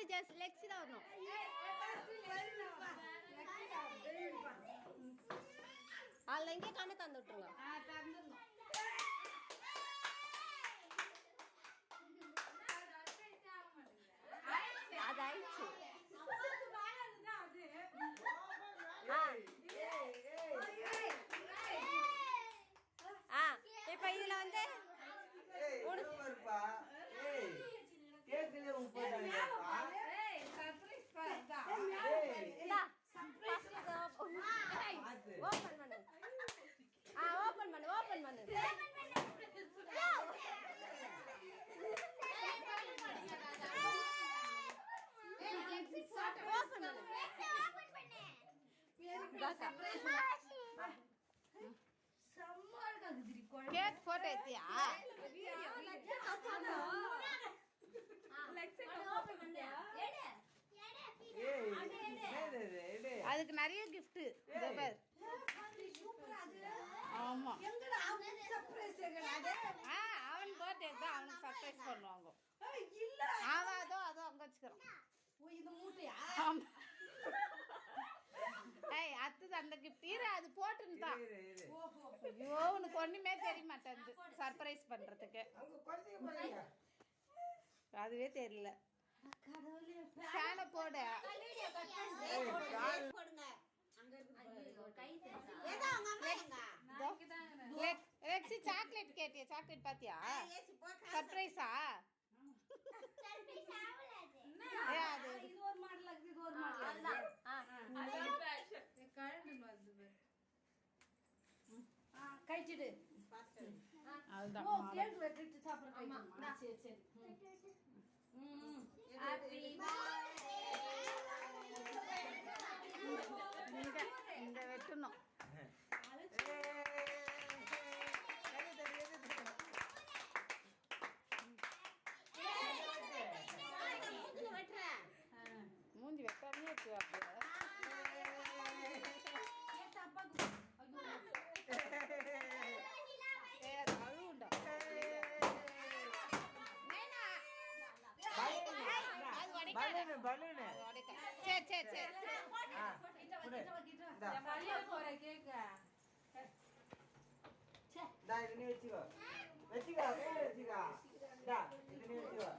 First just Lexi தான் வரணும் அதில் எங்கே கண்ணு தந்து விட்டுருங்க இது? எடு. அதுக்கு நிறைய பாரு ஆமா ஆ அவன் பர்த்டே தான் அவனுக்கு சர்ப்ரைஸ் பண்ணுவாங்க அவன் அதோ அதோ அங்க வச்சுக்கிறான் அத்துது அந்த கிஃப்ட் இரு அது போட்டுன்னு தான் இரு, இரு. ஐயோ உனக்கு ஒண்ணுமே தெரிய மாட்டேங்குது சர்ப்ரைஸ் பாருங்க. அதுவே தெரியல. ஃபேனை போடு. சாக்லேட் கேட்டியா சாக்லேட் பாத்தியா? சர்ப்ரைஸா வச்சிடு. அதுதான். கேக் வெட்டிட்டு சாப்பிடுறேன் சரி சரி. Balloon balloon. சரி சரி சரி. இதுன்னு வச்சுக்கோ. வச்சுக்கோ வச்சுக்கோ. இதுன்னு வச்சுக்கோ.